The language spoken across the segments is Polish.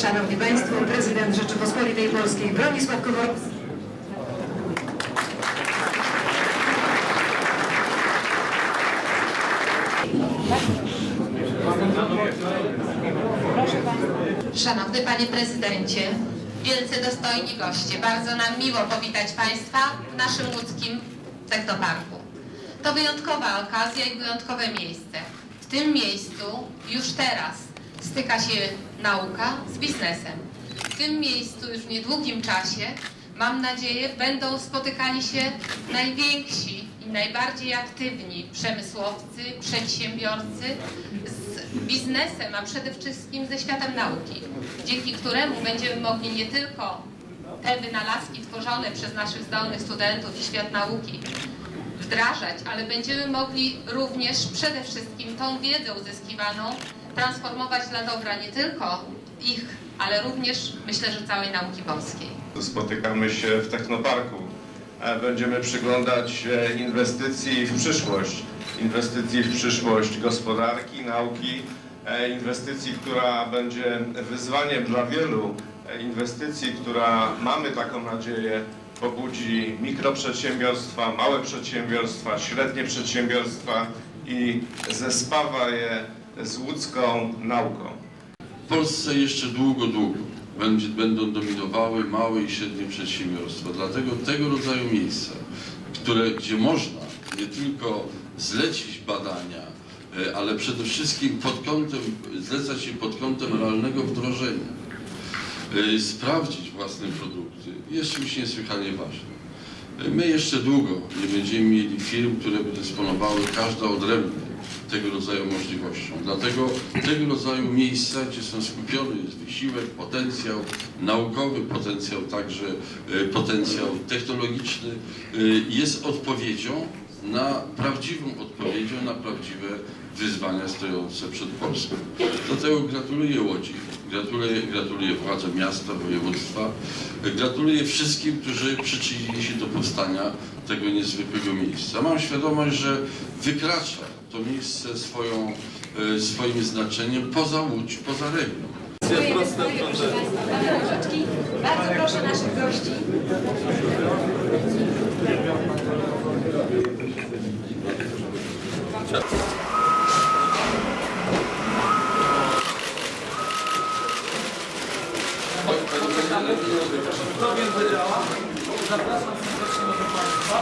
Szanowni Państwo, prezydent Rzeczypospolitej Polskiej Bronisław Komorowski. Szanowny Panie Prezydencie, wielce dostojni goście, bardzo nam miło powitać Państwa w naszym łódzkim technoparku. To wyjątkowa okazja i wyjątkowe miejsce. W tym miejscu już teraz styka się nauka z biznesem. W tym miejscu już w niedługim czasie, mam nadzieję, będą spotykali się najwięksi i najbardziej aktywni przemysłowcy, przedsiębiorcy z biznesem, a przede wszystkim ze światem nauki, dzięki któremu będziemy mogli nie tylko te wynalazki tworzone przez naszych zdolnych studentów i świat nauki wdrażać, ale będziemy mogli również przede wszystkim tą wiedzę uzyskiwaną transformować dla dobra nie tylko ich, ale również myślę, że całej nauki polskiej. Spotykamy się w Technoparku. E, Będziemy przyglądać się inwestycji w przyszłość. Inwestycji w przyszłość gospodarki, nauki, e, inwestycji, która będzie wyzwaniem dla wielu, e, inwestycji, która mamy taką nadzieję pobudzi mikroprzedsiębiorstwa, małe przedsiębiorstwa, średnie przedsiębiorstwa i zespawa je z łódzką nauką. W Polsce jeszcze długo, długo będzie, będą dominowały małe i średnie przedsiębiorstwa. Dlatego tego rodzaju miejsca, które, gdzie można nie tylko zlecić badania, e, ale przede wszystkim pod kątem, zlecać się pod kątem realnego wdrożenia, e, sprawdzić własne produkty, jest czymś niesłychanie ważnym. E, My jeszcze długo nie będziemy mieli firm, które by dysponowały każda odrębnie tego rodzaju możliwością. Dlatego tego rodzaju miejsca, gdzie są skupiony jest wysiłek, potencjał naukowy, potencjał także e, potencjał technologiczny, e, jest odpowiedzią na prawdziwą odpowiedzią na prawdziwe wyzwania stojące przed Polską. Dlatego gratuluję Łodzi, gratuluję, gratuluję władzom miasta, województwa, gratuluję wszystkim, którzy przyczynili się do powstania tego niezwykłego miejsca. Mam świadomość, że wykracza to miejsce swoją, e, swoim znaczeniem poza Łódź, poza region. Bardzo proszę naszych gości. Zapraszam serdecznie do Państwa.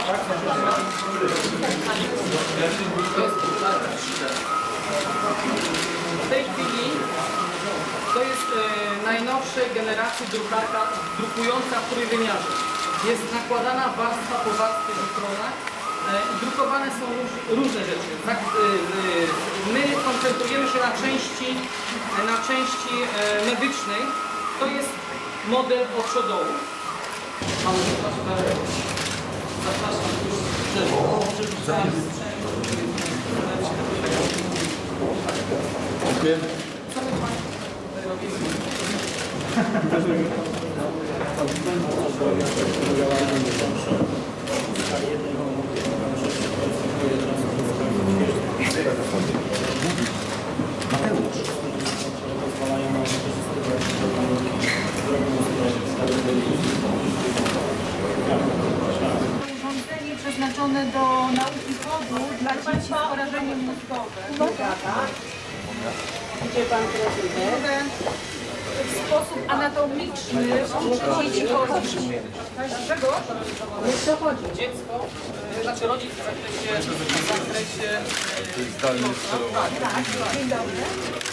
W tej chwili to jest e, najnowszej generacji drukarka drukująca w trójwymiarze. Jest nakładana warstwa po warstwie e, i drukowane są róż, różne rzeczy. E, e, my koncentrujemy się na części, na części medycznej. To jest model od przodołu. Mamy zapraszam. Co my Państwo tutaj robimy? Urządzenie przeznaczone do nauki chodu dla dzieci z porażeniem mózgowym. Gdzie pan prezydent? W sposób anatomiczny uczyć dzieci chodzić. Dlaczego? Dziecko, e, znaczy rodzic w zakresie, w zakresie e, Tak, dzień dobry.